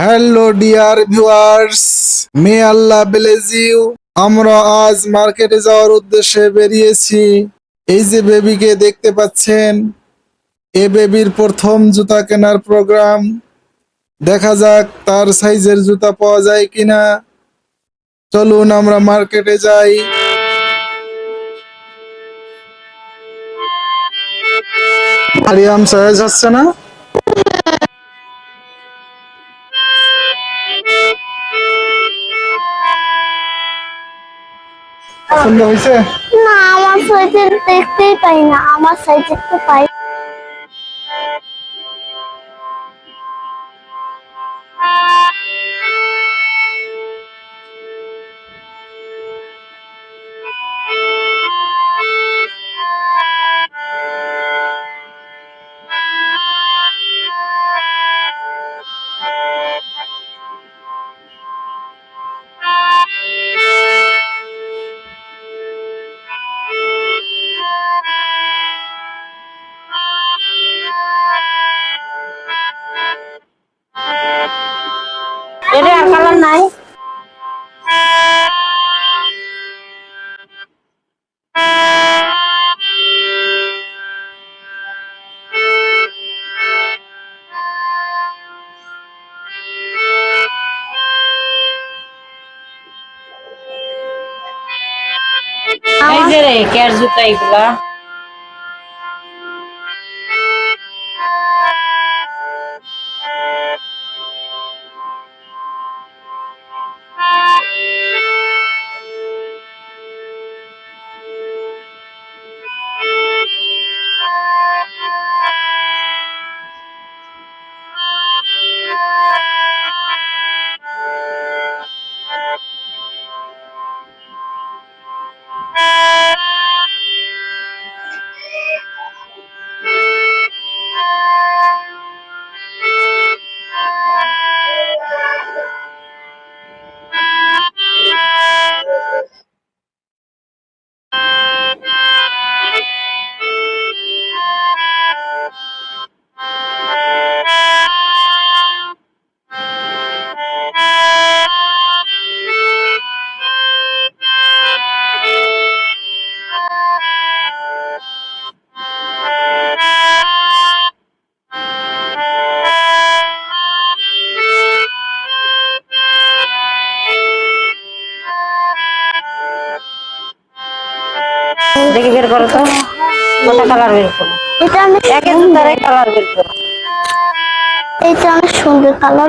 Hello dear viewers may Allah bless you আমরা আজ মার্কেটে যাওয়ার উদ্দেশ্যে বেরিয়েছি। এই যে বেবিকে দেখতে পাচ্ছেন, এ বেবির প্রথম জুতা কেনার প্রোগ্রাম দেখা যাক তার সাইজের জুতা পাওয়া যায় কিনা। চলুন আমরা মার্কেটে যাই। আরিয়াম সাইজ হচ্ছে না? পছন্দ হয়েছে না আমার সাইজের দেখতেই পাই না আমার সাইজ দেখতে পাই এই যে রে কেয়ার জুতা এগুলা এটা আমি এক এক জুতারে কালার বের করো এটা অনেক সুন্দর কালার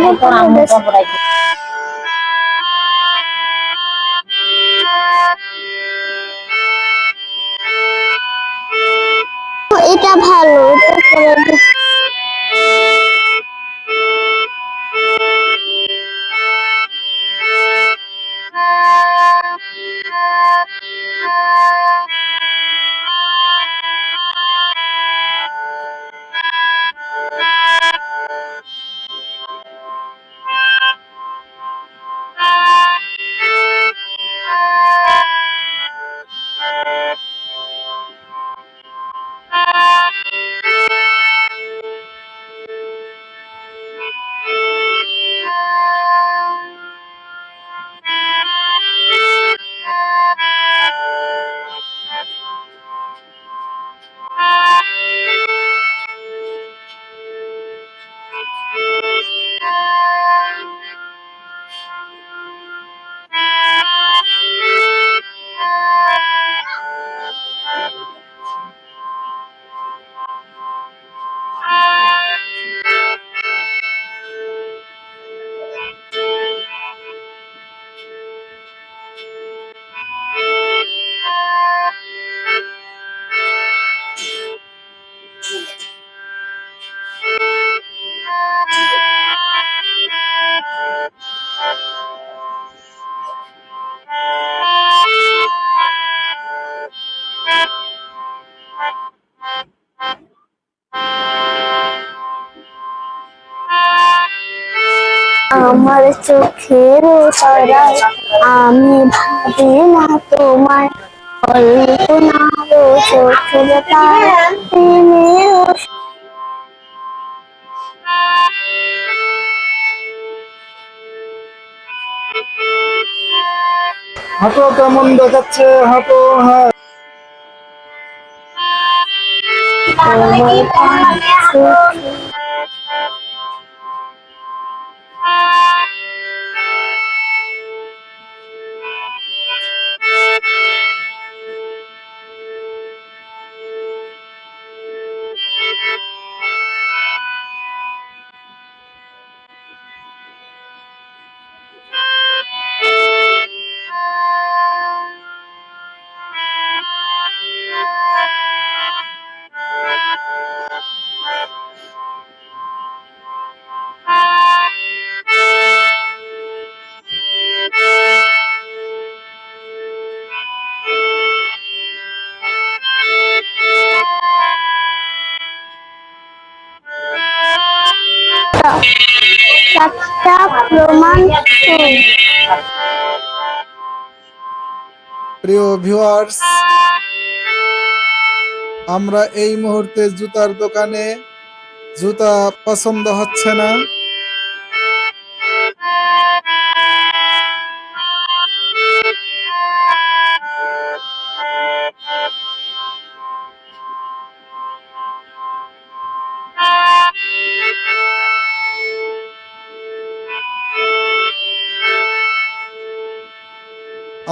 আমার চোখের সরাই আমি ভাবি না তোমার কল্পনার চোখের তারা হাঁটো কেমন দেখাচ্ছে, হাঁটো হ্যাঁ 我们一分 প্রমাণ প্রিয় ভিউয়ার্স আমরা এই মুহূর্তে জুতার দোকানে জুতা পছন্দ হচ্ছে না।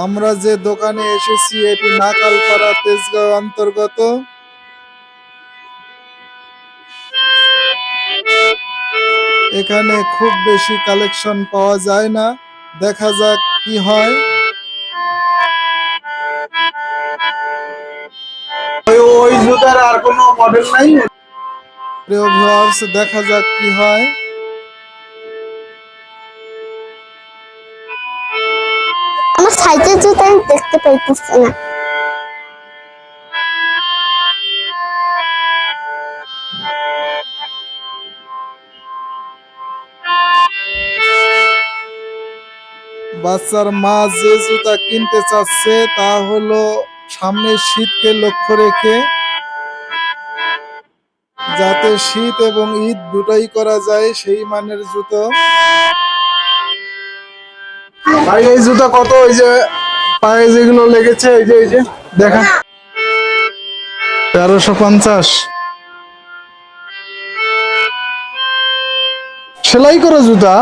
আমরা যে দোকানে এসেছি এটি নাকালপাড়া তেজগাঁও অন্তর্গত। এখানে খুব বেশি কালেকশন পাওয়া যায় না। দেখা যাক কি হয়। ওই জুতার আর কোনো মডেল নাই? প্রিয় ভিউয়ার্স দেখা যাক কি হয়। সাইজের জুতো আমি দেখতে পাইতেছি না। বাচ্চার মা যে জুতা কিনতে চাচ্ছে, তা হলো সামনের শীতকে লক্ষ্য রেখে। যাতে শীত এবং ঈদ দুটাই করা যায়, সেই মানের জুতো। এই জুতা কত ওই যে পায়ে যেগুলো লেগেছে? এই যে এই যে দেখা। তেরোশো পঞ্চাশ। সেলাই করে জুতা।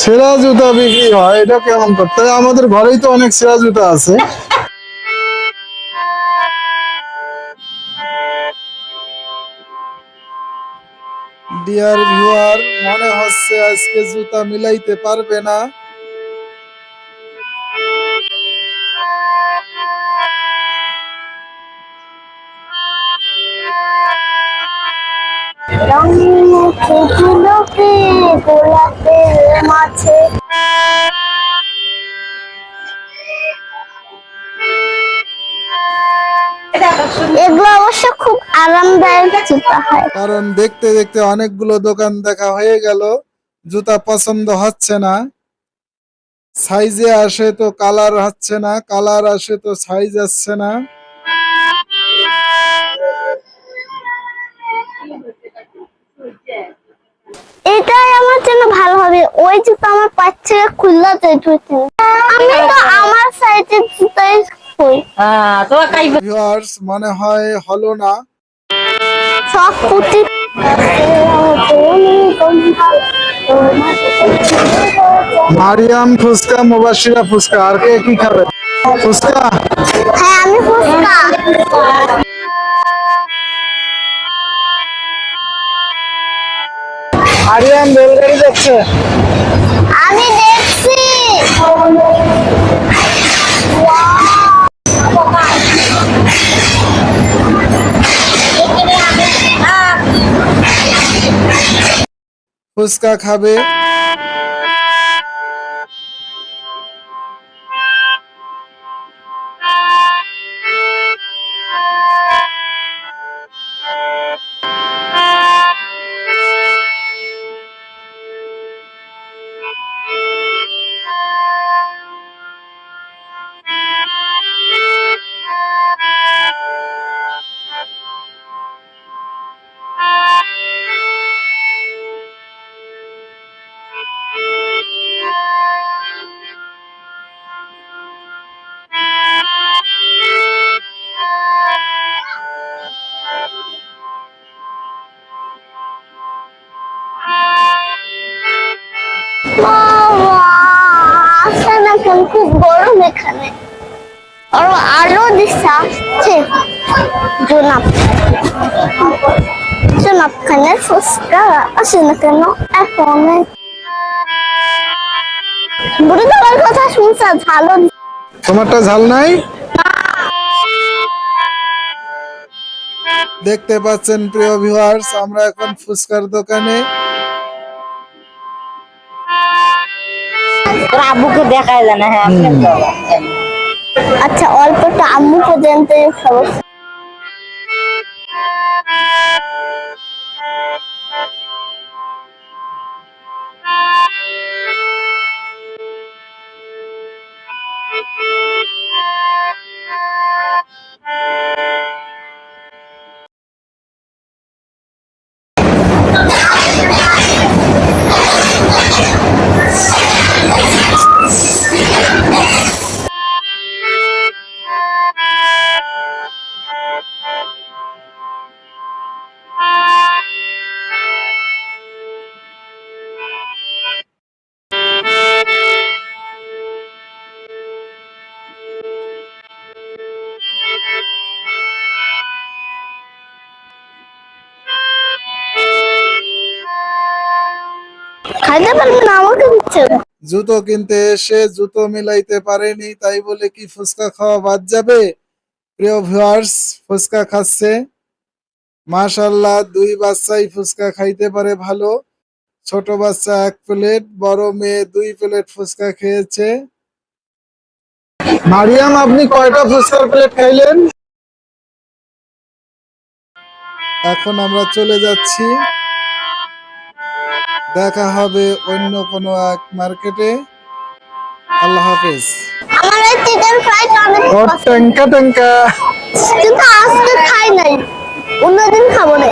সেরা জুতা। বিক্রি হয় এটা কেমন করতে আমাদের ঘরেই তো অনেক সেরা জুতা আছে। ডিয়ার ভিউয়ার মনে হচ্ছে আজকে জুতা মিলাইতে পারবে না। রঙিন ফুলগুলোকে গোলাপের মাঝে। এগুলো অবশ্য খুব আরামদায়ক জুতা হয়। কারণ দেখতে দেখতে অনেকগুলো দোকান দেখা হয়ে গেল। জুতা পছন্দ হচ্ছে না। সাইজে আসে তো কালার হচ্ছে না কালার আসে তো সাইজ আসছে না। এটাই আমার জন্য ভালো হবে। ওই জুতো আমার পাচ্ছে খুললা যায় ধরতে আমি তো আমার সাইজের জুতাই ভিউয়ার্স মনে হয় হলো না। সব মারিয়াম ফুচকা মুবাসিরা ফুচকা আর কে কি খাবে? ফুচকা? হ্যাঁ আমি ফুচকা। মারিয়াম রেলগাড়ি যাচ্ছে। আমি দেখছি। ফুচকা খাবে? খুব আলো দিচ্ছে আসছে জোনাপ জোনাপ খানে কেন? এখন বুড়ি তোমার কথা শুনছে ভালো তোমারটা ঝাল নাই? দেখতে পাচ্ছেন প্রিয় ভিউয়ার্স আমরা এখন ফুচকার দোকানে। তোর আব্বুকে দেখায় যায় না হ্যাঁ আচ্ছা অল্পটা আম্মু পর্যন্ত খাব জুতো কিনতে এসে জুতো মিলাইতে পারেনি, তাই বলে কি ফুচকা খাওয়া বাদ যাবে? প্রিয় ভিউয়ার্স ফুচকা খাচ্ছে। মাশাল্লাহ দুই বাচ্চাই ফুচকা খাইতে পারে ভালো। ছোট বাচ্চা এক প্লেট বড় মেয়ে দুই প্লেট ফুচকা খেয়েছে। মারিয়াম, আপনি কয়টা ফুচকার প্লেট খাইলেন? এখন আমরা চলে যাচ্ছি। দেখা হবে অন্য কোনো এক মার্কেটে আল্লাহ হাফেজ। আমার এই চিকেন ফ্রাই অনেক ও কিন্তু আজকে খাই নাই। অন্যদিন খাব না